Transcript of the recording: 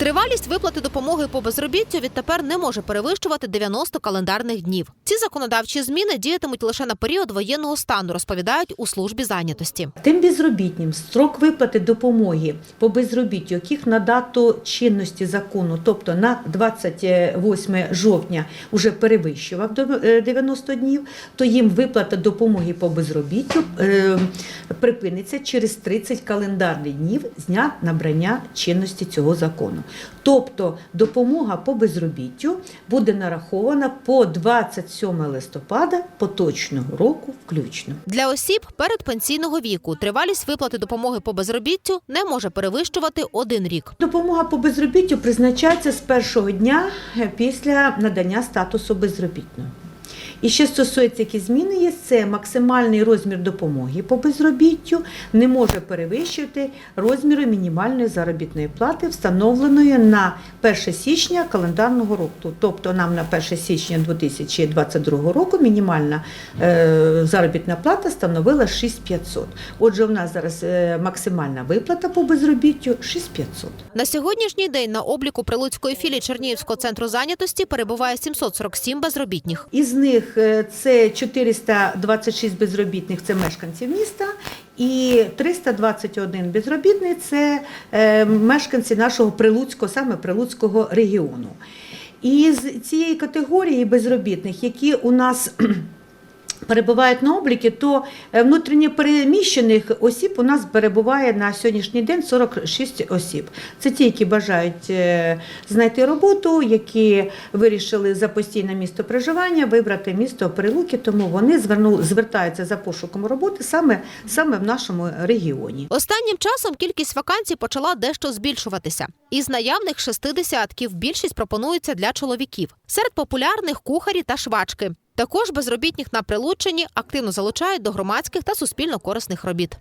Тривалість виплати допомоги по безробіттю відтепер не може перевищувати 90 календарних днів. Ці законодавчі зміни діятимуть лише на період воєнного стану, розповідають у службі зайнятості. Тим безробітнім строк виплати допомоги по безробіттю, яких на дату чинності закону, тобто на 28 жовтня, вже перевищував до е, 90 днів, то їм виплата допомоги по безробіттю е, припиниться через 30 календарних днів з дня набрання чинності цього закону. Тобто допомога по безробіттю буде нарахована по 27 листопада поточного року включно. Для осіб передпенсійного віку тривалість виплати допомоги по безробіттю не може перевищувати один рік. Допомога по безробіттю призначається з першого дня після надання статусу безробітного. І ще стосується, які зміни є, це максимальний розмір допомоги по безробіттю не може перевищувати розміру мінімальної заробітної плати, встановленої на 1 січня календарного року. Тобто нам на 1 січня 2022 року мінімальна е, заробітна плата становила 6500. Отже, у нас зараз е, максимальна виплата по безробіттю 6500. На сьогоднішній день на обліку Прилуцької філії Чернігівського центру зайнятості перебуває 747 безробітних. Із них е, це 426 безробітних це мешканці міста, і 321 безробітний це е, мешканці нашого Прилуцького, саме Прилуцького регіону. І з цієї категорії безробітних, які у нас перебувають на обліки, то е, внутрішньо переміщених осіб у нас перебуває на сьогоднішній день 46 осіб. Це ті, які бажають е, знайти роботу, які вирішили за постійне місто проживання вибрати місто Прилуки, тому вони звертаються за пошуком роботи саме, саме в нашому регіоні. Останнім часом кількість вакансій почала дещо збільшуватися. Із наявних шести десятків більшість пропонується для чоловіків. Серед популярних кухарі та швачки. Також безробітних на Прилуччині активно залучають до громадських та суспільно корисних робіт.